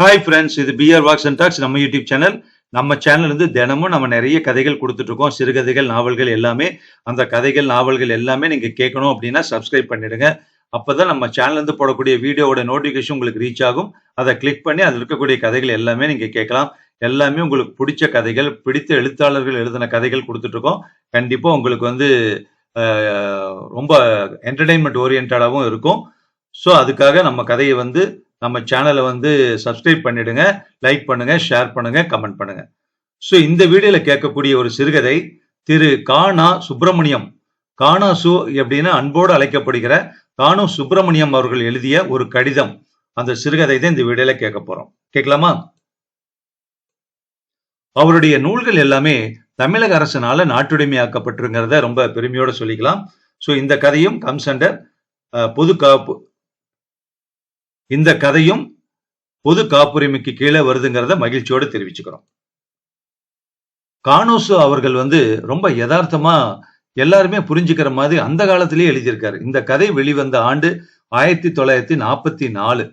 Hi friends இது PR walks and talks நம்ம YouTube channel நம்ம சேனல் வந்து தினமும் நம்ம நிறைய கதைகள் கொடுத்துட்டு இருக்கோம். சிறுகதைகள் நாவல்கள் எல்லாமே. அந்த கதைகள் நாவல்கள் எல்லாமே நீங்க கேட்கணும் அப்படின்னா சப்ஸ்கிரைப் பண்ணிடுங்க. அப்பதான் நம்ம சேனல்லேருந்து போடக்கூடிய வீடியோவோட நோட்டிபிகேஷன் உங்களுக்கு ரீச் ஆகும். அதை கிளிக் பண்ணி அதில் இருக்கக்கூடிய கதைகள் எல்லாமே நீங்க கேட்கலாம். எல்லாமே உங்களுக்கு பிடிச்ச கதைகள் பிடித்த எழுத்தாளர்கள் எழுதின கதைகள் கொடுத்துட்ருக்கோம் கண்டிப்பாக உங்களுக்கு வந்து ரொம்ப என்டர்டைன்மெண்ட் ஓரியன்டாகவும் இருக்கும். ஸோ அதுக்காக நம்ம கதையை வந்து நம்ம சேனலை வந்து சப்ஸ்கிரைப் பண்ணிடுங்க லைக் பண்ணுங்க ஷேர் பண்ணுங்க கமெண்ட் பண்ணுங்க. ஸோ இந்த வீடியோல கேட்கக்கூடிய ஒரு சிறுகதை திரு கானா சுப்பிரமணியம். கானா சு எப்படின்னா அன்போடு அழைக்கப்படுகிற கானு சுப்பிரமணியம் அவர்கள் எழுதிய ஒரு கடிதம். அந்த சிறுகதை தான் இந்த வீடியோல கேட்க போறோம். கேட்கலாமா? அவருடைய நூல்கள் எல்லாமே தமிழக அரசினால நாட்டுடைமையாக்கப்பட்டிருங்கிறத ரொம்ப பெருமையோட சொல்லிக்கலாம். ஸோ இந்த கதையும் கம்சண்டர் பொது இந்த கதையும் பொது காப்புரிமைக்கு கீழே வருதுங்கிறத மகிழ்ச்சியோடு தெரிவிச்சுக்கிறோம். கானோசு அவர்கள் வந்து ரொம்ப யதார்த்தமா எல்லாருமே புரிஞ்சுக்கிற மாதிரி அந்த காலத்திலேயே எழுதியிருக்காரு. இந்த கதை வெளிவந்த ஆண்டு ஆயிரத்தி தொள்ளாயிரத்தி நாற்பத்தி நாலு.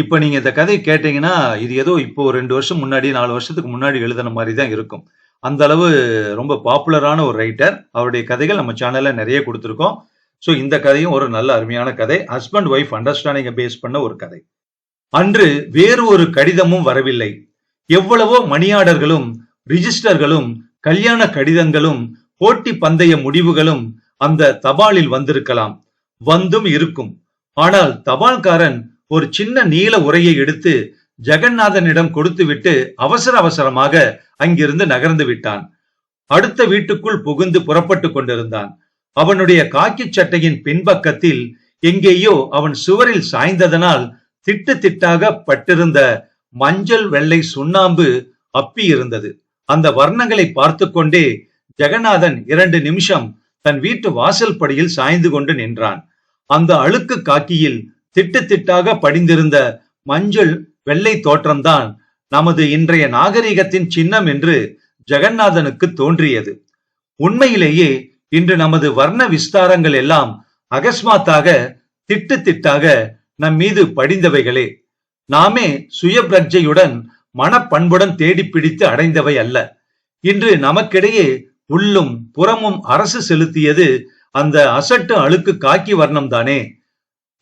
இப்ப நீங்க இந்த கதை கேட்டீங்கன்னா இது ஏதோ இப்போ ஒரு ரெண்டு வருஷம் முன்னாடி நாலு வருஷத்துக்கு முன்னாடி எழுதின மாதிரி தான் இருக்கும். அந்த அளவு ரொம்ப பாப்புலரான ஒரு ரைட்டர். அவருடைய கதைகள் நம்ம சேனல்ல நிறைய கொடுத்துருக்கோம். ஸோ இந்த கதையும் ஒரு நல்ல அருமையான கதை. ஹஸ்பண்ட் ஒய்ஃப் அண்டர்ஸ்டாண்டிங்கை பேஸ் பண்ண ஒரு கதை. அன்று வேறு ஒரு கடிதமும் வரவில்லை. எவ்வளவோ மணியாடர்களும் ரிஜிஸ்டர்களும் கல்யாண கடிதங்களும் போட்டி பந்தய முடிவுகளும் அந்த தபாலில் வந்திருக்கலாம். வந்தும் இருக்கும். ஆனால் தபால்காரன் ஒரு சின்ன நீல உரையை எடுத்து ஜெகநாதனிடம் கொடுத்துவிட்டு அவசர அவசரமாக அங்கிருந்து நகர்ந்து விட்டான். அடுத்த வீட்டுக்குள் புகுந்து புறப்பட்டு கொண்டிருந்தான். அவனுடைய காக்கி சட்டையின் பின்பக்கத்தில் எங்கேயோ அவன் சுவரில் சாய்ந்ததனால் திட்டு திட்டாக பட்டிருந்த மஞ்சள் வெள்ளை சுண்ணாம்பு அப்பி இருந்தது. அந்த வர்ணங்களை பார்த்து கொண்டே ஜெகநாதன் இரண்டு நிமிஷம் தன் வீட்டு வாசல் படியில் சாய்ந்து கொண்டு நின்றான். அந்த அழுக்கு காக்கியில் திட்டு திட்டாக படிந்திருந்த மஞ்சள் வெள்ளை தோற்றம்தான் நமது இன்றைய நாகரிகத்தின் சின்னம் என்று ஜெகநாதனுக்கு தோன்றியது. உண்மையிலேயே இன்று நமது வர்ண விஸ்தாரங்கள் எல்லாம் அகஸ்மாத்தாக திட்டு திட்டாக நம் மீது படிந்தவைகளே. நாமே சுய பிரஜையுடன் மனப்பண்புடன் தேடி பிடித்து அடைந்தவை அல்ல. இன்று நமக்கிடையே உள்ளும் புறமும் அரசு செலுத்தியது அந்த அசட்டு அழுக்கு காக்கி வர்ணம் தானே.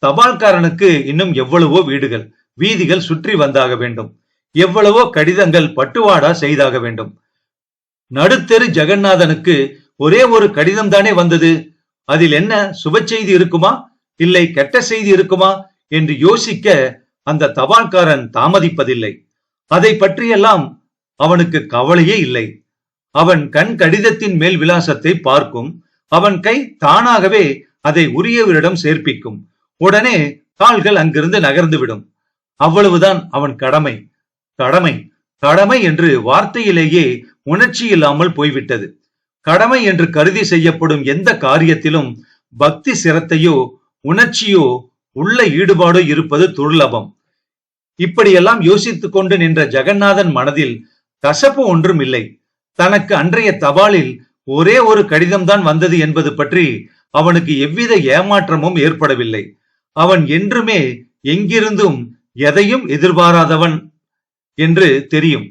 தபால்காரனுக்கு இன்னும் எவ்வளவோ வீடுகள் வீதிகள் சுற்றி வந்தாக வேண்டும். எவ்வளவோ கடிதங்கள் பட்டுவாடா செய்தாக வேண்டும். நடுத்தெரு ஜெகநாதனுக்கு ஒரே ஒரு கடிதம் தானே வந்தது? அதில் என்ன சுப செய்தி இருக்குமா? இல்லை கெட்ட செய்தி இருக்குமா? என்று யோசிக்க அந்த தபால்காரன் தாமதிப்பதில்லை. அதை பற்றியெல்லாம் அவனுக்கு கவலையே இல்லை. அவன் கண் கடிதத்தின் மேல் விலாசத்தை பார்க்கும். அவன் கை தானாகவே அதை உரியவரிடம் சேர்ப்பிக்கும். உடனே கால்கள் அங்கிருந்து நகர்ந்துவிடும் அவ்வளவுதான் அவன் கடமை. கடமை. கடமை என்று வார்த்தையிலேயே உணர்ச்சி இல்லாமல் போய்விட்டது. கடமை என்று கருதி செய்யப்படும் எந்த காரியத்திலும் பக்தி சிரத்தையோ உணர்ச்சியோ உள்ள ஈடுபாடோ இருப்பது துர்லபம். இப்படியெல்லாம் யோசித்துக் கொண்டு நின்ற ஜெகநாதன் மனதில் கசப்பு ஒன்றும் இல்லை. தனக்கு அன்றைய தபாலில் ஒரே ஒரு கடிதம்தான் வந்தது என்பது பற்றி அவனுக்கு எவ்வித ஏமாற்றமும் ஏற்படவில்லை. அவன் என்றுமே எங்கிருந்தும் எதையும் எதிர்பாராதவன் என்று தெரியும்.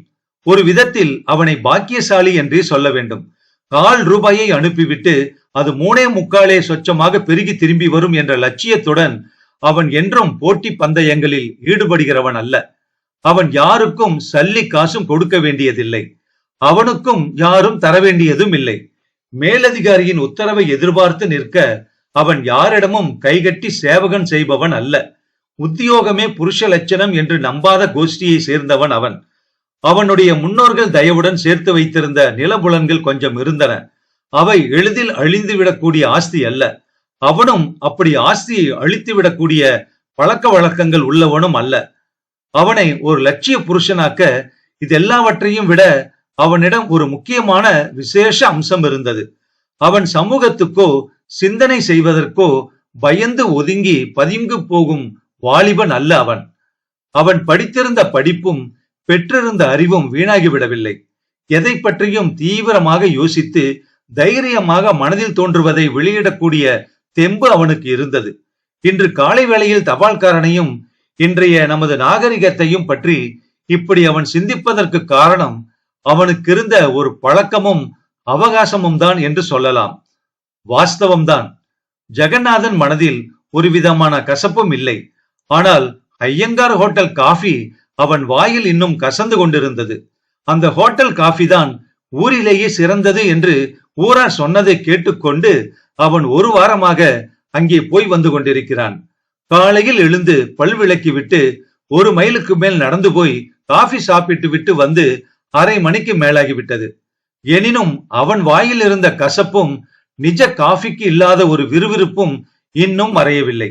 ஒரு விதத்தில் அவனை பாக்கியசாலி என்றே சொல்ல வேண்டும். கால் ரூபாயை அனுப்பிவிட்டு அது மூணே முக்காலே சொச்சமாக பெருகி திரும்பி வரும் என்ற லட்சியத்துடன் அவன் என்றும் போட்டி பந்தயங்களில் ஈடுபடுகிறவன் அல்ல. அவன் யாருக்கும் சல்லி காசும் கொடுக்க வேண்டியதில்லை. அவனுக்கும் யாரும் தர வேண்டியதும் இல்லை. மேலதிகாரியின் உத்தரவை எதிர்பார்த்து நிற்க அவன் யாரிடமும் கைகட்டி சேவகன் செய்பவன் அல்ல. உத்தியோகமே புருஷ லட்சணம் என்று நம்பாத கோஷ்டியை சேர்ந்தவன் அவன். அவனுடைய முன்னோர்கள் தயவுடன் சேர்த்து வைத்திருந்த நிலபுலன்கள் கொஞ்சம் இருந்தன. அவை எளிதில் அழிந்துவிடக்கூடிய ஆஸ்தி அல்ல. அவனும் அப்படி ஆஸ்தியை அழித்துவிடக்கூடிய பழக்க வழக்கங்கள் உள்ளவனும் அல்ல. அவனை ஒரு லட்சிய புருஷனாக்க இதெல்லாவற்றையும் விட அவனிடம் ஒரு முக்கியமான விசேஷ அம்சம் இருந்தது. அவன் சமூகத்துக்கோ சிந்தனை செய்வதற்கோ பயந்து ஒதுங்கி பதுங்கி போகும் வாலிபன் அல்ல அவன். அவன் படித்திருந்த படிப்பும் பெற்றிருந்த அறிவும் வீணாகிவிடவில்லை. எதை பற்றியும் தீவிரமாக யோசித்து தைரியமாக மனதில் தோன்றுவதை வெளியிடக்கூடிய தெம்பு அவனுக்கு இருந்தது. இன்று காலை வேளையில் தபால்காரனையும் இன்றைய நமது நாகரிகத்தையும் பற்றி இப்படி அவன் சிந்திப்பதற்கு காரணம் அவனுக்கு இருந்த ஒரு பழக்கமும் அவகாசமும் தான் என்று சொல்லலாம். வாஸ்தவம்தான். ஜெகநாதன் மனதில் ஒரு விதமான கசப்பும் இல்லை. ஆனால் ஐயங்கார் ஹோட்டல் காஃபி அவன் வாயில் இன்னும் கசந்து கொண்டிருந்தது. அந்த ஹோட்டல் காஃபி தான் ஊரிலேயே சிறந்தது என்று ஊரார் சொன்னதை கேட்டுக்கொண்டு அவன் ஒரு வாரமாக அங்கே போய் வந்து கொண்டிருக்கிறான். காலையில் எழுந்து பல் விளக்கி விட்டு ஒரு மைலுக்கு மேல் நடந்து போய் காஃபி சாப்பிட்டு விட்டு வந்து அரை மணிக்கு மேலாகிவிட்டது எனினும் அவன் வாயில் இருந்த கசப்பும் நிஜ காஃபிக்கு இல்லாத ஒரு விறுவிறுப்பும் இன்னும் மறையவில்லை.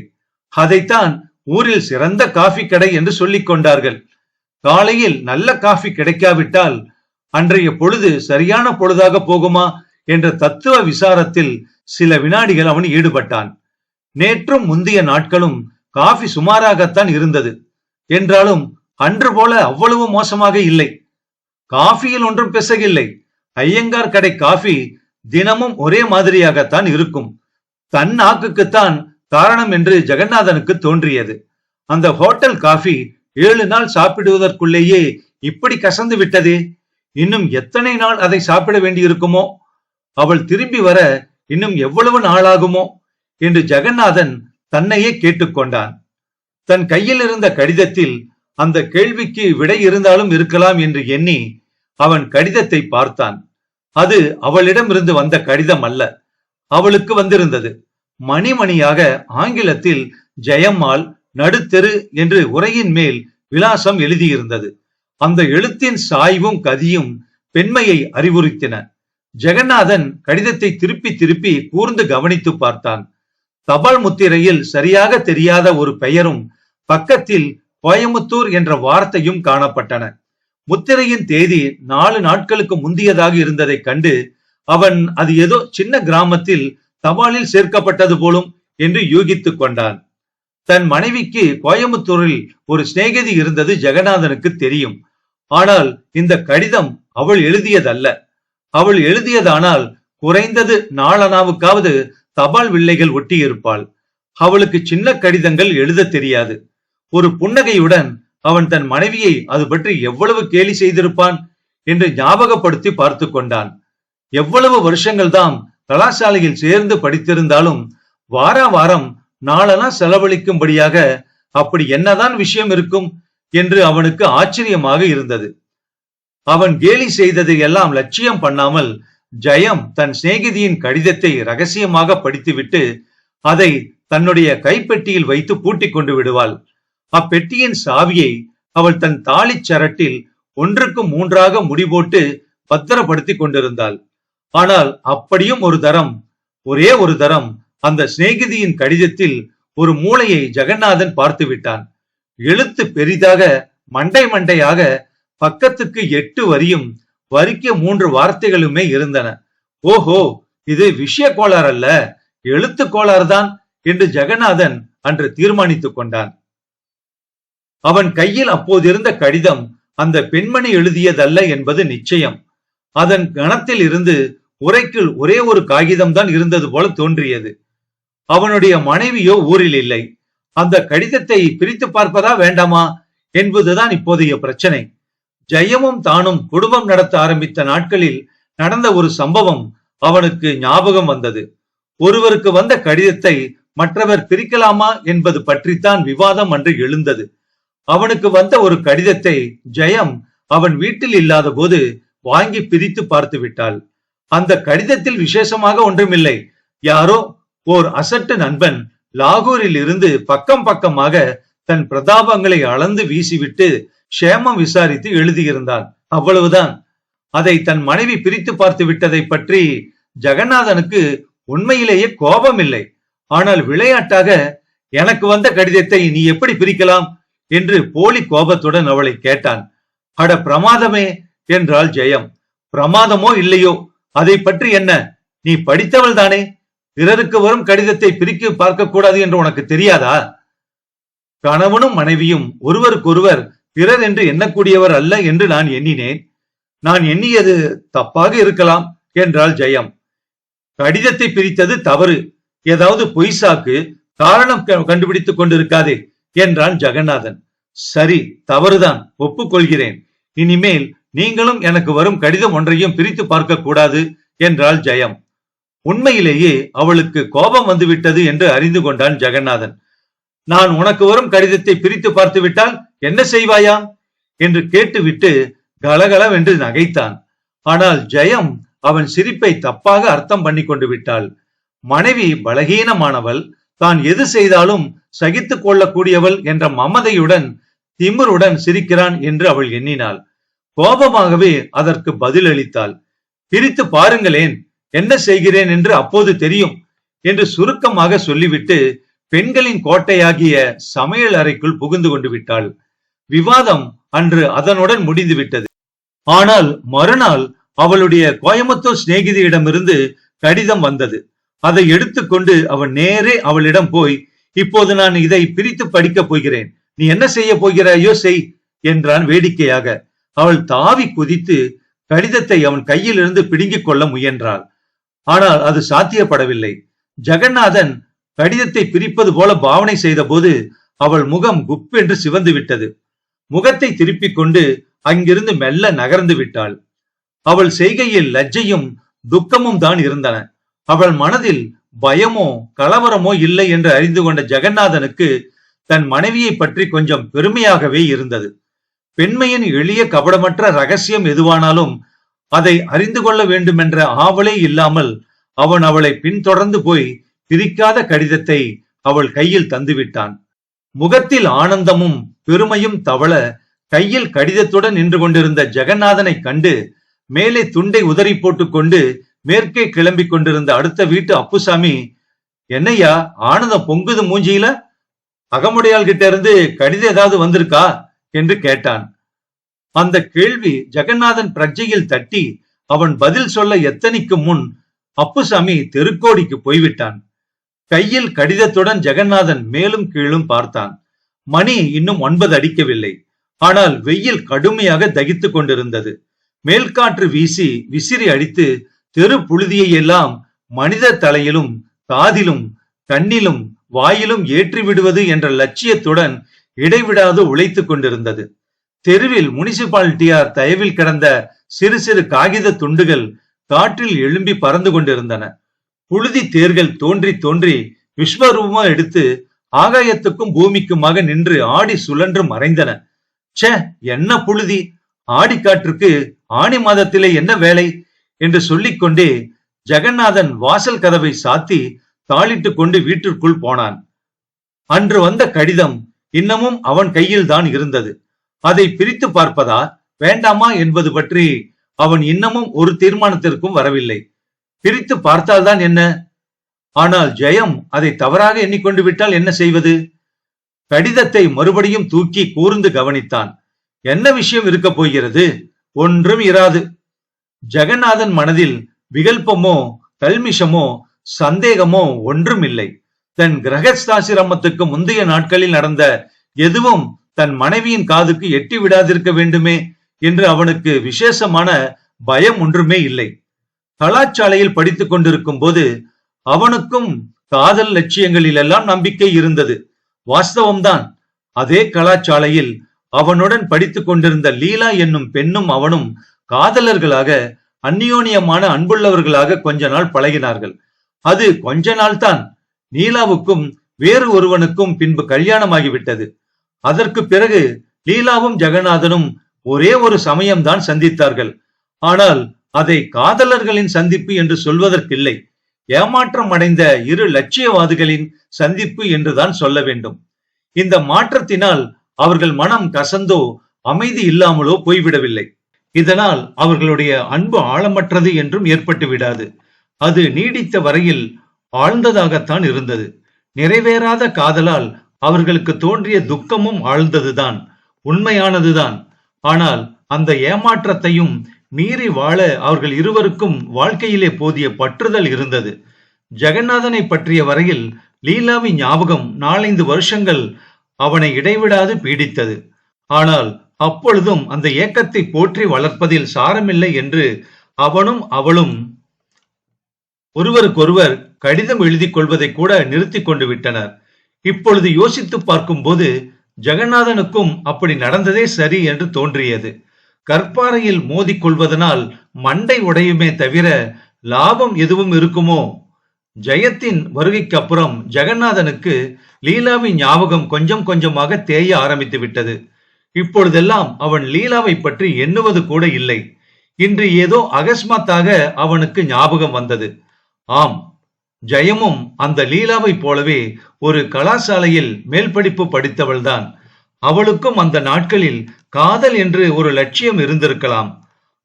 அதைத்தான் ஊரில் சிறந்த காஃபி கடை என்று சொல்லிக் கொண்டார்கள். காலையில் நல்ல காஃபி கிடைக்காவிட்டால் அன்றைய பொழுது சரியான பொழுதாக போகுமா என்ற தத்துவ விசாரத்தில் சில வினாடிகள் அவன் ஈடுபட்டான். நேற்றும் முந்தைய நாட்களும் காஃபி சுமாராகத்தான் இருந்தது. என்றாலும் அன்று போல அவ்வளவு மோசமாக இல்லை. காஃபியில் ஒன்றும் பிசகில்லை ஐயங்கார் கடை காஃபி தினமும் ஒரே மாதிரியாகத்தான் இருக்கும். தன் நாக்குக்குத்தான் காரணம் என்று ஜெகநாதனுக்கு தோன்றியது. அந்த ஹோட்டல் காஃபி ஏழு நாள் சாப்பிடுவதற்குள்ளேயே இப்படி கசந்து விட்டதே. இன்னும் எத்தனை நாள் அதை சாப்பிட வேண்டியிருக்குமோ? அவள் திரும்பி வர இன்னும் எவ்வளவு நாளாகுமோ? என்று ஜெகநாதன் தன்னையே கேட்டுக்கொண்டான். தன் கையில் இருந்த கடிதத்தில் அந்த கேள்விக்கு விடை இருந்தாலும் இருக்கலாம் என்று எண்ணி அவன் கடிதத்தை பார்த்தான். அது அவளிடம் இருந்து வந்த கடிதம் அல்ல. அவளுக்கு வந்திருந்தது. மணிமணியாக ஆங்கிலத்தில் ஜெயம்மாள் நடுத்தெரு என்று உரையின் மேல் விலாசம் எழுதியிருந்தது. அந்த எழுத்தின் சாய்வும் கதியும் பெண்மையை அறிவுறுத்தின. ஜெகநாதன் கடிதத்தை திருப்பி திருப்பி கூர்ந்து கவனித்து பார்த்தான். தபால் முத்திரையில் சரியாக தெரியாத ஒரு பெயரும் பக்கத்தில் கோயமுத்தூர் என்ற வார்த்தையும் காணப்பட்டன. முத்திரையின் தேதி நாலு நாட்களுக்கு முந்தியதாக இருந்ததைக் கண்டு அவன் அது ஏதோ சின்ன கிராமத்தில் தபாலில் சேர்க்கப்பட்டது போலும் என்று யூகித்துக் கொண்டான். தன் மனைவிக்கு கோயம்புத்தூரில் ஒரு சிநேகிதி இருந்தது ஜெகநாதனுக்கு தெரியும். ஆனால் இந்த கடிதம் அவள் எழுதியதல்ல. அவள் எழுதியதானால் குறைந்தது நாளனாவுக்காவது தபால் வில்லைகள் ஒட்டியிருப்பாள். அவளுக்கு சின்ன கடிதங்கள் எழுத தெரியாது. ஒரு புன்னகையுடன் அவன் தன் மனைவியை அது பற்றி எவ்வளவு கேலி செய்திருப்பான் என்று ஞாபகப்படுத்தி பார்த்து கொண்டான். எவ்வளவு வருஷங்கள் தாம் கலாசாலையில் சேர்ந்து படித்திருந்தாலும் வார வாரம் நாளனா செலவழிக்கும்படியாக அப்படி என்னதான் விஷயம் இருக்கும் என்று அவனுக்கு ஆச்சரியமாக இருந்தது. அவன் கேலி செய்ததை எல்லாம் லட்சியம் பண்ணாமல் ஜெயம் தன் சிநேகிதியின் கடிதத்தை ரகசியமாக படித்துவிட்டு அதை தன்னுடைய கைப்பெட்டியில் வைத்து பூட்டிக் கொண்டு விடுவாள். அப்பெட்டியின் சாவியை அவள் தன் தாளிச் சரட்டில் ஒன்றுக்கு மூன்றாக முடிபோட்டு பத்திரப்படுத்தி கொண்டிருந்தாள். ஆனால் அப்படியும் ஒரு தரம் ஒரே ஒரு தரம் அந்த சிநேகிதியின் கடிதத்தில் ஒரு மூளையை ஜெகநாதன் பார்த்து விட்டான். எழுத்து பெரிதாக மண்டை மண்டையாக பக்கத்துக்கு எட்டு வரியும் வரிக்க மூன்று வார்த்தைகளுமே இருந்தன. ஓஹோ இது விஷய கோளாறு அல்ல எழுத்து கோளாறு தான் என்று ஜெகநாதன் அன்று தீர்மானித்துக் கொண்டான். அவன் கையில் அப்போதிருந்த கடிதம் அந்த பெண்மணி எழுதியதல்ல என்பது நிச்சயம். அதன் கணத்தில் இருந்து உரைக்குள் ஒரே ஒரு காகிதம் தான் இருந்தது போல தோன்றியது. அவனுடைய மனைவியோ ஊரில் இல்லை. அந்த கடிதத்தை பிரித்து பார்ப்பதா வேண்டாமா? என்பதுதான் இப்போதைய பிரச்சனை. ஜெயமும் தானும் குடும்பம் நடத்த ஆரம்பித்த நாட்களில் நடந்த ஒரு சம்பவம் அவனுக்கு ஞாபகம் வந்தது. ஒருவருக்கு வந்த கடிதத்தை மற்றவர் பிரிக்கலாமா என்பது பற்றித்தான் விவாதம் அன்று எழுந்தது. அவனுக்கு வந்த ஒரு கடிதத்தை ஜெயம் அவன் வீட்டில் இல்லாத போது வாங்கி பிரித்து பார்த்து விட்டாள். அந்த கடிதத்தில் விசேஷமாக ஒன்றுமில்லை. யாரோ ஓர் அசட்டு நண்பன் லாகூரில் இருந்து பக்கம் பக்கமாக தன் பிரதாபங்களை அளந்து வீசிவிட்டு க்ஷேமம் விசாரித்து எழுதியிருந்தான். அவ்வளவுதான். அதை தன் மனைவி பிரித்து பார்த்து விட்டதை பற்றி ஜெகநாதனுக்கு உண்மையிலேயே கோபம் இல்லை ஆனால் விளையாட்டாக எனக்கு வந்த கடிதத்தை நீ எப்படி பிரிக்கலாம்? என்று போலி கோபத்துடன் அவளை கேட்டான். அட பிரமாதமே என்றாள் ஜெயம். பிரமாதமோ இல்லையோ? அதை பற்றி என்ன? நீ படித்தவள் தானே பிறருக்கு வரும் கடிதத்தை பிரிக்க பார்க்கக்கூடாது என்று உனக்கு தெரியாதா? கணவனும் மனைவியும் ஒருவருக்கொருவர் பிறர் என்று எண்ணக்கூடியவர் அல்ல என்று நான் எண்ணினேன். நான் எண்ணியது தப்பாக இருக்கலாம் என்றாள் ஜெயம். கடிதத்தை பிரித்தது தவறு. ஏதாவது பொய்சாக்கு காரணம் க- கண்டுபிடித்துக் கொண்டிருக்காதே என்றான் ஜெகநாதன். சரி தவறுதான் ஒப்புக்கொள்கிறேன். இனிமேல் நீங்களும் எனக்கு வரும் கடிதம் ஒன்றையும் பிரித்து பார்க்க கூடாது என்றாள் ஜெயம். உண்மையிலேயே அவளுக்கு கோபம் வந்துவிட்டது என்று அறிந்து கொண்டான் ஜெகநாதன். நான் உனக்கு வரும் கடிதத்தை பிரித்து பார்த்து விட்டால் என்ன செய்வாயா? என்று கேட்டுவிட்டு கலகலவென்று நகைத்தான். ஆனால் ஜெயம் அவன் சிரிப்பை தப்பாக அர்த்தம் பண்ணி கொண்டு விட்டாள். மனைவி பலகீனமானவள். தான் எது செய்தாலும் சகித்துக் கொள்ளக்கூடியவள் என்ற மமதையுடன் திமிருடன் சிரிக்கிறான் என்று அவள் எண்ணினாள். கோபமாகவே அதற்கு பதிலளித்தாள். பிரித்து பாருங்களேன். என்ன செய்கிறேன் என்று அப்போது தெரியும் என்று சுருக்கமாக சொல்லிவிட்டு பெண்களின் கோட்டையாகிய சமையல் அறைக்குள் புகுந்து கொண்டு விட்டாள். விவாதம் அன்று அதனுடன் முடிந்து விட்டது. ஆனால் மறுநாள் அவளுடைய கோயம்புத்தூர் சிநேகிதியிடமிருந்து கடிதம் வந்தது. அதை எடுத்துக்கொண்டு அவன் நேரே அவளிடம் போய் இப்போது நான் இதை பிரித்து படிக்கப் போகிறேன். நீ என்ன செய்ய போகிறாயோ செய் என்றான் வேடிக்கையாக. அவள் தாவி குதித்து கடிதத்தை அவன் கையிலிருந்து பிடுங்கிக் கொள்ள முயன்றாள். ஆனால் அது சாத்தியப்படவில்லை. ஜெகநாதன் கடிதத்தை பிரிப்பது போல பாவனை செய்தபோது அவள் முகம் குப்பென்று சிவந்து விட்டது. முகத்தை திருப்பிக் கொண்டு அங்கிருந்து மெல்ல நகர்ந்து விட்டாள். அவள் செய்கையில் லஜ்ஜையும் துக்கமும் தான் இருந்தன. அவள் மனதில் பயமோ கலவரமோ இல்லை என்று அறிந்து கொண்ட ஜெகநாதனுக்கு தன் மனைவியை பற்றி கொஞ்சம் பெருமையாகவே இருந்தது. பெண்மையின் எளிய கபடமற்ற ரகசியம் எதுவானாலும் அதை அறிந்து கொள்ள வேண்டுமென்ற ஆவலே இல்லாமல் அவன் அவளை பின்தொடர்ந்து போய் பிரிக்காத கடிதத்தை அவள் கையில் தந்துவிட்டான். முகத்தில் ஆனந்தமும் பெருமையும் தவள கையில் கடிதத்துடன் நின்று கொண்டிருந்த ஜெகநாதனை கண்டு மேலே துண்டை உதறி போட்டுக்கொண்டு மேற்கே கிளம்பிக் கொண்டிருந்த அடுத்த வீட்டு அப்புசாமி என்னையா ஆனந்தம் பொங்குது மூஞ்சியில? அகமுடையாள் கிட்ட இருந்து கடிதம் ஏதாவது வந்திருக்கா? என்று கேட்டான். அந்த கேள்வி ஜெகநாதன் பிரஜையில் தட்டி அவன் பதில் சொல்ல எத்தனைக்கும் முன் அப்புசாமி தெருக்கோடிக்கு போய்விட்டான். கையில் கடிதத்துடன் ஜெகநாதன் மேலும் கீழும் பார்த்தான். மணி இன்னும் ஒன்பது அடிக்கவில்லை. ஆனால் வெயில் கடுமையாக தகித்துக் கொண்டிருந்தது. மேல்காற்று வீசி விசிறி அடித்து தெரு புழுதியை எல்லாம் மனித தலையிலும் காதிலும் கண்ணிலும் வாயிலும் ஏற்றி விடுவது என்ற லட்சியத்துடன் இடைவிடாது உழைத்துக் கொண்டிருந்தது. தெருவில் முனிசிபாலிட்டியார் தயவில் கிடந்த சிறு சிறு காகித துண்டுகள் காற்றில் எழும்பி பறந்து கொண்டிருந்தன. புழுதி தேர்கள் தோன்றி தோன்றி விஸ்வரூபமா எடுத்து ஆகாயத்துக்கும் பூமிக்குமாக நின்று ஆடி சுழன்று மறைந்தன. ச்சே என்ன புழுதி? ஆடிக்காற்றுக்கு ஆணி மாதத்திலே என்ன வேலை? என்று சொல்லிக்கொண்டே ஜெகநாதன் வாசல் கதவை சாத்தி தாளிட்டு கொண்டு வீட்டிற்குள் போனான். அன்று வந்த கடிதம் இன்னமும் அவன் கையில் தான் இருந்தது. அதை பிரித்து பார்ப்பதா வேண்டாமா என்பது பற்றி அவன் இன்னமும் ஒரு தீர்மானத்திற்கும் வரவில்லை. பிரித்து பார்த்தால்தான் என்ன? ஆனால் ஜெயம் அதை தவறாக எண்ணிக்கொண்டு விட்டால் என்ன செய்வது? கடிதத்தை மறுபடியும் தூக்கி கூர்ந்து கவனித்தான். என்ன விஷயம் இருக்க போகிறது? ஒன்றும் இராது. ஜெகநாதன் மனதில் விகல்பமோ கல்மிஷமோ சந்தேகமோ ஒன்றும் இல்லை தன் கிரகஸ்தாசிரமத்துக்கு முந்தைய நாட்களில் நடந்த எதுவும் தன் மனைவியின் காதுக்கு எட்டி விடாதிருக்க வேண்டுமே என்று அவனுக்கு விசேஷமான பயம் ஒன்றுமே இல்லை. கலாச்சாலையில் படித்துக் கொண்டிருக்கும் போது அவனுக்கும் காதல் லட்சியங்களில் எல்லாம் நம்பிக்கை இருந்தது. வாஸ்தவம்தான். அதே கலாச்சாலையில் அவனுடன் படித்துக் கொண்டிருந்த லீலா என்னும் பெண்ணும் அவனும் காதலர்களாக அந்நியோனியமான அன்புள்ளவர்களாக கொஞ்ச நாள் பழகினார்கள். அது கொஞ்ச நாள் தான் லீலாவுக்கும் வேறு ஒருவனுக்கும் பின்பு கல்யாணமாகிவிட்டது. அதற்கு பிறகு லீலாவும் ஜெகநாதனும் ஒரே ஒரு சமயம்தான் சந்தித்தார்கள். ஆனால் அதை காதலர்களின் சந்திப்பு என்று சொல்வதற்கில்லை. ஏமாற்றம் அடைந்த இரு லட்சியவாதிகளின் சந்திப்பு என்றுதான் சொல்ல வேண்டும். இந்த மாற்றத்தினால் அவர்கள் மனம் கசந்தோ அமைதி இல்லாமலோ போய்விடவில்லை. இதனால் அவர்களுடைய அன்பு ஆழமற்றது என்றும் ஏற்பட்டு விடாது. அது நீடித்த வரையில் ஆழ்ந்ததாகத்தான் இருந்தது. நிறைவேறாத காதலால் அவர்களுக்கு தோன்றிய துக்கமும் ஆழ்ந்ததுதான் உண்மையானதுதான். ஆனால் அந்த ஏமாற்றத்தையும் மீறி வாழ அவர்கள் இருவருக்கும் வாழ்க்கையிலே போதிய பற்றுதல் இருந்தது. ஜெகநாதனை பற்றிய வரையில் லீலாவின் ஞாபகம் நாலைந்து வருஷங்கள் அவனை இடைவிடாது பீடித்தது. ஆனால் அப்பொழுதும் அந்த ஏக்கத்தை போற்றி வளர்ப்பதில் சாரமில்லை என்று அவனும் அவளும் ஒருவருக்கொருவர் கடிதம் எழுதி கொள்வதை கூட நிறுத்தி கொண்டு விட்டனர். இப்பொழுது யோசித்து பார்க்கும்போது ஜெகநாதனுக்கும் அப்படி நடந்ததே சரி என்று தோன்றியது. கற்பாறையில் மோதிக்கொள்வதனால் மண்டை உடையுமே தவிர லாபம் எதுவும் இருக்குமோ? ஜெயத்தின் வருகைக்கு அப்புறம் ஜெகநாதனுக்கு லீலாவின் ஞாபகம் கொஞ்சம் கொஞ்சமாக தேய ஆரம்பித்து விட்டது. இப்பொழுதெல்லாம் அவன் லீலாவை பற்றி எண்ணுவது கூட இல்லை. இன்று ஏதோ அகஸ்மாத்தாக அவனுக்கு ஞாபகம் வந்தது. ஆம் ஜெயமும் அந்த லீலாவைப் போலவே ஒரு கலாசாலையில் மேல் படிப்பு படித்தவள்தான். அவளுக்கும் அந்த நாட்களில் காதல் என்று ஒரு லட்சியம் இருந்திருக்கலாம்.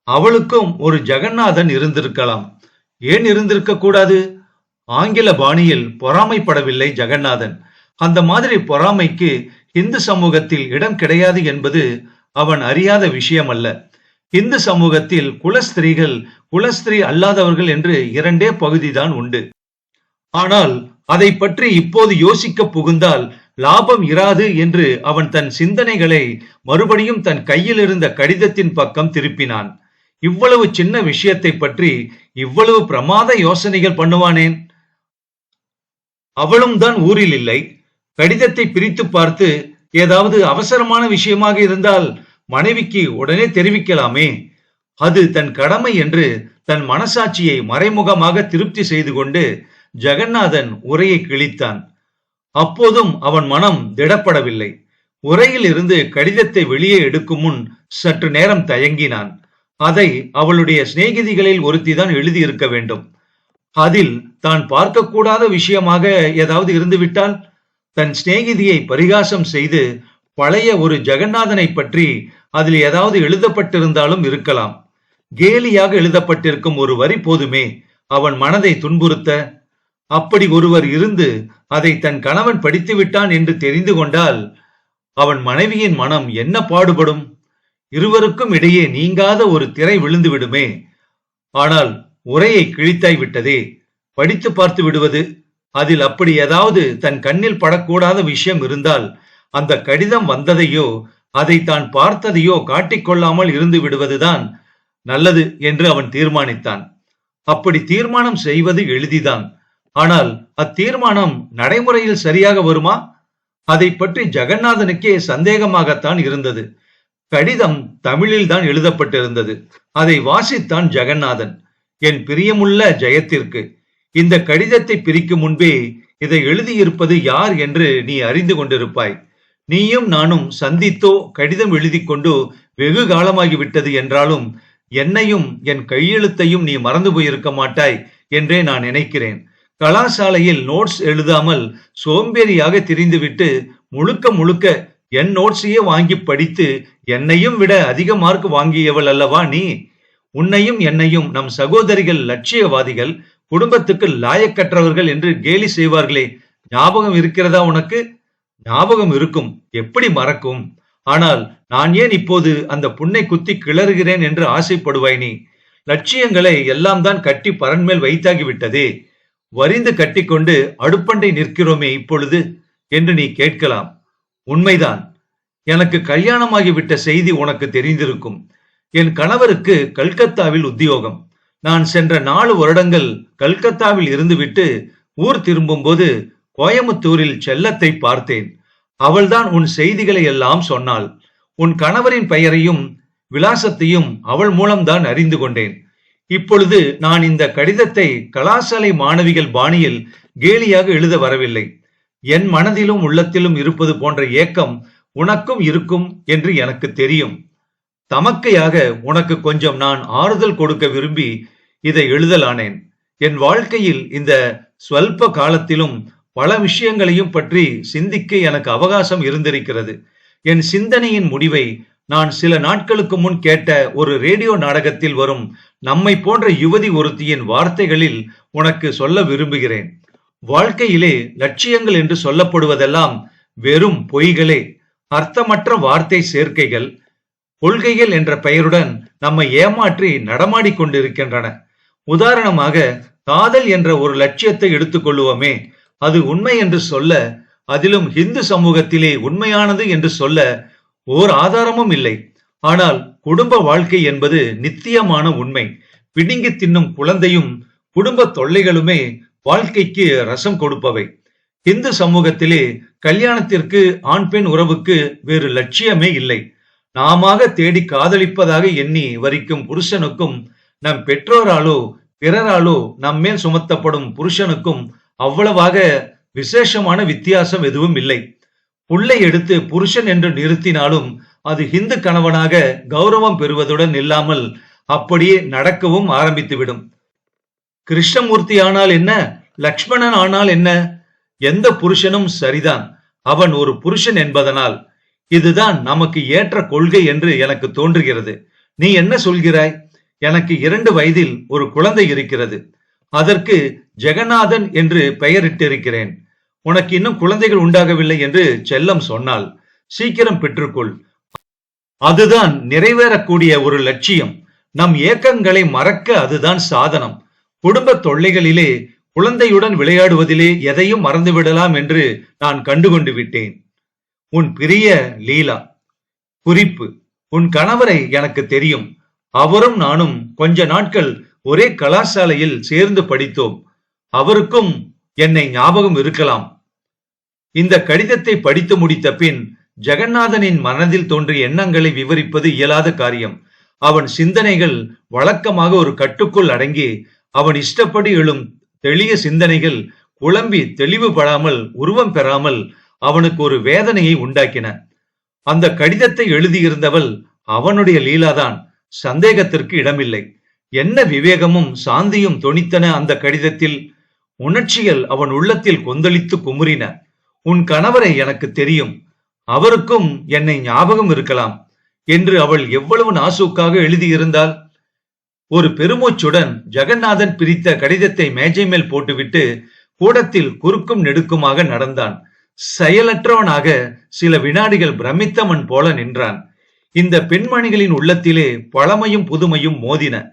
அவளுக்கும் ஒரு ஜெகநாதன் இருந்திருக்கலாம். ஏன் இருந்திருக்க கூடாது? ஆங்கில பாணியில் பொறாமைப்படவில்லை ஜெகநாதன். அந்த மாதிரி பொறாமைக்கு இந்து சமூகத்தில் இடம் கிடையாது என்பது அவன் அறியாத விஷயம் அல்ல இந்து சமூகத்தில் குலஸ்திரீகள் குலஸ்திரீ அல்லாதவர்கள் என்று இரண்டே பகுதிதான் உண்டு. ஆனால் அதை பற்றி இப்போது யோசிக்க புகுந்தால் லாபம் இராது என்று அவன் தன் சிந்தனைகளை மறுபடியும் தன் கையில் இருந்த கடிதத்தின் பக்கம் திருப்பினான். இவ்வளவு சின்ன விஷயத்தை பற்றி இவ்வளவு பிரமாத யோசனைகள் பண்ணுவானேன் அவளும் தான் ஊரில் இல்லை. கடிதத்தை பிரித்து பார்த்து ஏதாவது அவசரமான விஷயமாக இருந்தால் மனைவிக்கு உடனே தெரிவிக்கலாமே? அது தன் கடமை என்று தன் மனசாட்சியை மறைமுகமாக திருப்தி செய்து கொண்டு ஜெகநாதன் உரையை கிழித்தான். அப்போதும் அவன் மனம் திடப்படவில்லை. உரையில் இருந்து கடிதத்தை வெளியே எடுக்கும் முன் சற்று நேரம் தயங்கினான். அதை அவளுடைய சிநேகிதிகளில் ஒருத்திதான் எழுதியிருக்க வேண்டும். அதில் தான் பார்க்கக்கூடாத விஷயமாக ஏதாவது இருந்துவிட்டால்? தன் சிநேகிதியை பரிகாசம் செய்து பழைய ஒரு ஜெகநாதனை பற்றி அதில் ஏதாவது எழுதப்பட்டிருந்தாலும் இருக்கலாம். கேலியாக எழுதப்பட்டிருக்கும் ஒரு வரி போதுமே. அவன் மனதை துன்புறுத்த அப்படி ஒருவர் இருந்து அதை தன் கணவன் படித்து விட்டான் என்று தெரிந்து கொண்டால் அவன் மனைவியின் மனம் என்ன பாடுபடும்? இருவருக்கும் இடையே நீங்காத ஒரு திரை விழுந்து விடுமே. ஆனால் உரையை கிழித்தாய் விட்டதே. படித்து பார்த்து விடுவது? அதில் அப்படி ஏதாவது தன் கண்ணில் படக்கூடாத விஷயம் இருந்தால் அந்த கடிதம் வந்ததையோ அதை தான் பார்த்ததையோ காட்டிக்கொள்ளாமல் இருந்து விடுவதுதான் நல்லது என்று அவன் தீர்மானித்தான். அப்படி தீர்மானம் செய்வது எளிதிதான். ஆனால் அத்தீர்மானம் நடைமுறையில் சரியாக வருமா? அதை பற்றி ஜெகநாதனுக்கே சந்தேகமாகத்தான் இருந்தது. கடிதம் தமிழில் தான் எழுதப்பட்டிருந்தது. அதை வாசித்தான் ஜெகநாதன். என் பிரியமுள்ள ஜெயத்திற்கு. இந்த கடிதத்தை பிரிக்கும் முன்பே இதை எழுதியிருப்பது யார் என்று நீ அறிந்து கொண்டிருப்பாய். நீயும் நானும் சந்தித்தோ கடிதம் எழுதி கொண்டு வெகு காலமாகிவிட்டது என்றாலும் என்னையும் என் கையெழுத்தையும் நீ மறந்து போயிருக்க மாட்டாய் என்றே நான் நினைக்கிறேன். கலாசாலையில் நோட்ஸ் எழுதாமல் சோம்பேறியாக திரிந்துவிட்டு முழுக்க முழுக்க என் நோட்ஸையே வாங்கி படித்து என்னையும் விட அதிக மார்க் வாங்கியவள் அல்லவா நீ? உன்னையும் என்னையும் நம் சகோதரிகள் லட்சியவாதிகள் குடும்பத்துக்கு லாயக்கற்றவர்கள் என்று கேலி செய்வார்களே. ஞாபகம் இருக்கிறதா உனக்கு? ஞாபகம் இருக்கும். எப்படி மறக்கும்? ஆனால் நான் ஏன் இப்போது அந்த புண்ணை குத்தி கிளறுகிறேன் என்று ஆசைப்படுவாய் நீ? லட்சியங்களை எல்லாம் தான் கட்டி பரன்மேல் வைத்தாகிவிட்டதே. வரிந்து கட்டிக்கொண்டு அடுப்பண்டை நிற்கிறோமே இப்பொழுது என்று நீ கேட்கலாம். உண்மைதான். எனக்கு கல்யாணமாகிவிட்ட செய்தி உனக்கு தெரிந்திருக்கும். என் கணவருக்கு கல்கத்தாவில் உத்தியோகம். நான் சென்ற நாலு வருடங்கள் கல்கத்தாவில் இருந்துவிட்டு ஊர் திரும்பும்போது கோயமுத்தூரில் செல்லத்தை பார்த்தேன். அவள்தான் உன் செய்திகளை எல்லாம் சொன்னாள். உன் கணவரின் பெயரையும் விலாசத்தையும் அவள் மூலம்தான் அறிந்து கொண்டேன். இப்பொழுது நான் இந்த கடிதத்தை கலாசாலை மாணவிகள் பாணியில் கேலியாக எழுத வரவில்லை. என் மனதிலும் உள்ளத்திலும் இருப்பது போன்ற ஏக்கம் உனக்கும் இருக்கும் என்று எனக்கு தெரியும். தமக்கையாக உனக்கு கொஞ்சம் நான் ஆறுதல் கொடுக்க விரும்பி இதை எழுதலானேன். என் வாழ்க்கையில் இந்த ஸ்வல்ப காலத்திலும் பல விஷயங்களையும் பற்றி சிந்திக்க எனக்கு அவகாசம் இருந்திருக்கிறது. என் சிந்தனையின் முடிவை நான் சில நாட்களுக்கு முன் கேட்ட ஒரு ரேடியோ நாடகத்தில் வரும் நம்மை போன்ற யுவதி ஒருத்தியின் வார்த்தைகளில் உனக்கு சொல்ல விரும்புகிறேன். வாழ்க்கையிலே லட்சியங்கள் என்று சொல்லப்படுவதெல்லாம் வெறும் பொய்களே. அர்த்தமற்ற வார்த்தை சேர்க்கைகள் கொள்கைகள் என்ற பெயருடன் நம்மை ஏமாற்றி நடமாடிக் கொண்டிருக்கின்றன. உதாரணமாக காதல் என்ற ஒரு லட்சியத்தை எடுத்துக்கொள்ளுவோமே அது உண்மை என்று சொல்ல அதிலும் இந்து சமூகத்திலே உண்மையானது என்று சொல்ல ஓர் ஆதாரமும் இல்லை. ஆனால் குடும்ப வாழ்க்கை என்பது நித்தியமான உண்மை. பிடுங்கி தின்னும் குழந்தையும் குடும்ப தொல்லைகளுமே வாழ்க்கைக்கு ரசம் கொடுப்பவை. இந்து சமூகத்திலே கல்யாணத்திற்கு ஆண் பெண் உறவுக்கு வேறு லட்சியமே இல்லை. நாம தேடி காதலிப்பதாக எண்ணி வரிக்கும் புருஷனுக்கும் நம் பெற்றோராலோ பிறராலோ நம்மேல் சுமத்தப்படும் புருஷனுக்கும் அவ்வளவாக விசேஷமான வித்தியாசம் எதுவும் இல்லை. புள்ளை எடுத்து புருஷன் என்று நிறுத்தினாலும் அது ஹிந்து கணவனாக கௌரவம் பெறுவதுடன் இல்லாமல் அப்படியே நடக்கவும் ஆரம்பித்துவிடும். கிருஷ்ணமூர்த்தி ஆனால் என்ன? லக்ஷ்மணன் ஆனால் என்ன? எந்த புருஷனும் சரிதான். அவன் ஒரு புருஷன் என்பதனால் இதுதான் நமக்கு ஏற்ற கொள்கை என்று எனக்கு தோன்றுகிறது. நீ என்ன சொல்கிறாய்? எனக்கு இரண்டு வயதில் ஒரு குழந்தை இருக்கிறது. அதற்கு ஜெகநாதன் என்று பெயரிட்டிருக்கிறேன். உனக்கு இன்னும் குழந்தைகள் உண்டாகவில்லை என்று செல்லம் சொன்னால் சீக்கிரம் பெற்றுக்கொள். அதுதான் நிறைவேறக்கூடிய ஒரு லட்சியம். நம் ஏக்கங்களை மறக்க அதுதான் சாதனம். குடும்ப தொல்லைகளிலே குழந்தையுடன் விளையாடுவதிலே எதையும் மறந்துவிடலாம் என்று நான் கண்டுகொண்டு விட்டேன். உன் பிரிய லீலா. குறிப்பு. உன் கணவரை எனக்கு தெரியும். அவரும் நானும் கொஞ்ச நாட்கள் ஒரே கலாசாலையில் சேர்ந்து படித்தோம். அவருக்கும் என்னை ஞாபகம் இருக்கலாம். இந்த கடிதத்தை படித்து முடித்த பின் ஜெகநாதனின் மனதில் தோன்றிய எண்ணங்களை விவரிப்பது இயலாத காரியம். அவன் சிந்தனைகள் வழக்கமாக ஒரு கட்டுக்குள் அடங்கி அவன் இஷ்டப்படி எழும் தெளிய சிந்தனைகள் குழம்பி தெளிவுபடாமல் உருவம் பெறாமல் அவனுக்கு ஒரு வேதனையை உண்டாக்கின. அந்த கடிதத்தை எழுதியிருந்தவள் அவனுடைய லீலாதான். சந்தேகத்திற்கு இடமில்லை. என்ன விவேகமும் சாந்தியும் தொனித்தன அந்த கடிதத்தில்? உணர்ச்சிகள் அவன் உள்ளத்தில் கொந்தளித்து குமுறின. உன் கணவரை எனக்கு தெரியும். அவருக்கும் என்னை ஞாபகம் இருக்கலாம் என்று அவள் எவ்வளவு நாசூக்காக எழுதியிருந்தாள். ஒரு பெருமூச்சுடன் ஜெகநாதன் பிரித்த கடிதத்தை மேஜை மேல் போட்டுவிட்டு கூடத்தில் குறுக்கும் நெடுக்குமாக நடந்தான். செயலற்றவனாக சில வினாடிகள் பிரமித்தவன் போல நின்றான். இந்த பெண்மணிகளின் உள்ளத்திலே பழமையும் புதுமையும் மோதின.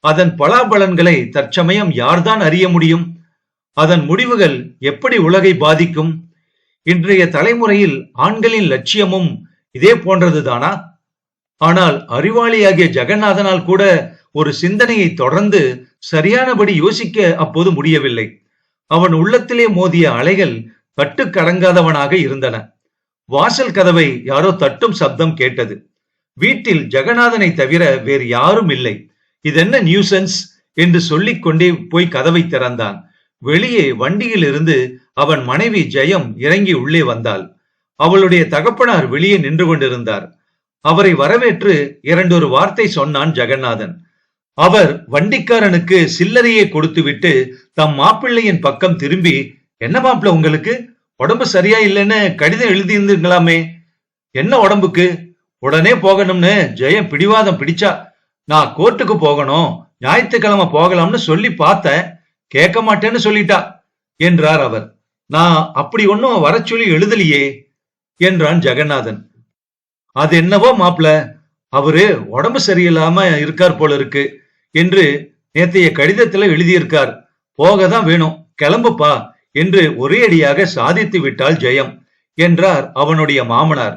அதன் பலாபலன்களை தற்சமயம் யார்தான் அறிய முடியும்? அதன் முடிவுகள் எப்படி உலகை பாதிக்கும்? இன்றைய தலைமுறையில் ஆண்களின் லட்சியமும் இதே போன்றதுதானா? ஆனால் அறிவாளியாகிய ஜெகநாதனால் கூட ஒரு சிந்தனையை தொடர்ந்து சரியானபடி யோசிக்க அப்போது முடியவில்லை. அவன் உள்ளத்திலே மோதிய அலைகள் கட்டுக்கடங்காதவனாக இருந்தன. வாசல் கதவை யாரோ தட்டும் சப்தம் கேட்டது. வீட்டில் ஜெகநாதனை தவிர வேறு யாரும் இல்லை. இதென்ன நியூசன்ஸ்? என்று சொல்லிக்கொண்டே போய் கதவை திறந்தான். வெளியே வண்டியில் இருந்து அவன் மனைவி ஜெயம் இறங்கி உள்ளே வந்தாள். அவளுடைய தகப்பனார் வெளியே நின்று கொண்டிருந்தார். அவரை வரவேற்று இரண்டொரு வார்த்தை சொன்னான் ஜெகநாதன். அவர் வண்டிக்காரனுக்கு சில்லறையை கொடுத்துவிட்டு தம் மாப்பிள்ளையின் பக்கம் திரும்பி என்ன மாப்பிள்ள உங்களுக்கு? உடம்பு சரியா இல்லைன்னு கடிதம் எழுதியிருந்தீங்களாமே என்ன உடம்புக்கு? உடனே போகணும்னு ஜெயம் பிடிவாதம் பிடிச்சா நான் கோர்ட்டுக்கு போகணும் ஞாயிற்றுக்கிழமை போகலாம்னு சொல்லி பார்த்தேன். கேட்க மாட்டேன்னு சொல்லிட்டா என்றார் அவர். நான் அப்படி ஒன்னும் வர சொல்லி எழுதலையே என்றான் ஜெகநாதன். அது என்னவோ மாப்பிள அவரு உடம்பு சரியில்லாம இருக்கார் போல இருக்கு என்று நேத்தைய கடிதத்துல எழுதியிருக்கார். போக தான் வேணும் கிளம்புப்பா என்று ஒரே அடியாக சாதித்து விட்டாள் ஜெயம் என்றார் அவனுடைய மாமனார்.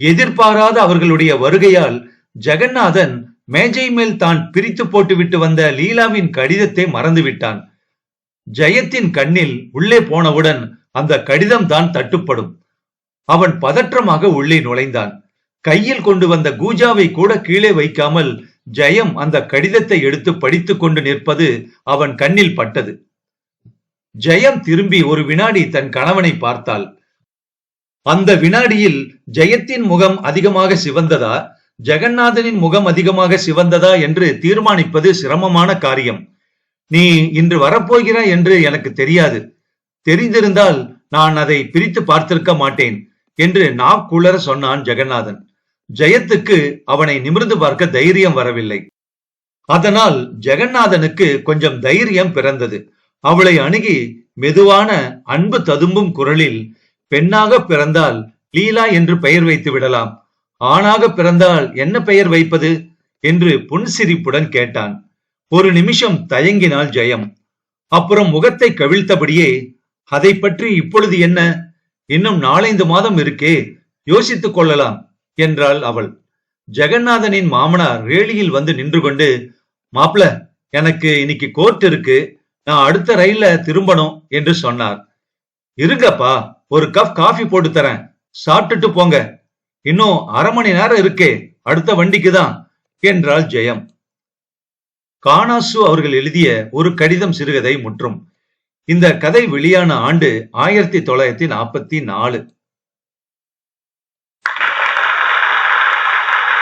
எதிர்பாராத அவர்களுடைய வருகையால் ஜெகநாதன் மேஜை மேல் தான் பிரித்து போட்டுவிட்டு வந்த லீலாவின் கடிதத்தை மறந்துவிட்டான். ஜெயத்தின் கண்ணில் உள்ளே போனவுடன் அந்த கடிதம் தான் தட்டுப்படும். அவன் பதற்றமாக உள்ளே நுழைந்தான். கையில் கொண்டு வந்த கூஜாவை கூட கீழே வைக்காமல் ஜெயம் அந்த கடிதத்தை எடுத்து படித்துக் கொண்டு நிற்பது அவன் கண்ணில் பட்டது. ஜெயம் திரும்பி ஒரு வினாடி தன் கணவனை பார்த்தாள். அந்த வினாடியில் ஜெயத்தின் முகம் அதிகமாக சிவந்ததா? ஜெகநாதனின் முகம் அதிகமாக சிவந்ததா என்று தீர்மானிப்பது சிரமமான காரியம். நீ இன்று வரப்போகிறாய் என்று எனக்கு தெரியாது. தெரிந்திருந்தால் நான் அதை பிரித்து பார்த்திருக்க மாட்டேன் என்று நாக்குளர சொன்னான் ஜெகநாதன். ஜெயத்துக்கு அவனை நிமிர்ந்து பார்க்க தைரியம் வரவில்லை. அதனால் ஜெகநாதனுக்கு கொஞ்சம் தைரியம் பிறந்தது. அவளை அணுகி மெதுவான அன்பு ததும்பும் குரலில் பெண்ணாக பிறந்தால் லீலா என்று பெயர் வைத்து விடலாம். ஆணாக பிறந்தால் என்ன பெயர் வைப்பது? என்று புன்சிரிப்புடன் கேட்டான். ஒரு நிமிஷம் தயங்கினாள் ஜெயம். அப்புறம் முகத்தை கவிழ்த்தபடியே அதை பற்றி இப்பொழுது என்ன? இன்னும் நாலைந்து மாதம் இருக்கே யோசித்துக் கொள்ளலாம் என்றாள் அவள். ஜெகநாதனின் மாமனார் ரேலியில் வந்து நின்று கொண்டு மாப்ள எனக்கு இன்னைக்கு கோர்ட் இருக்கு. நான் அடுத்த ரயில்ல திரும்பணும் என்று சொன்னார். இருங்கப்பா ஒரு கப் காஃபி போட்டு தரேன். சாப்பிட்டுட்டு போங்க. இன்னும் அரை மணி நேரம் இருக்கே அடுத்த வண்டிக்கு தான் என்றாள் ஜெயம். காணாசு அவர்கள் எழுதிய ஒரு கடிதம் சிறுகதை முற்றும். இந்த கதை வெளியான ஆண்டு ஆயிரத்தி தொள்ளாயிரத்தி நாற்பத்தி நாலு.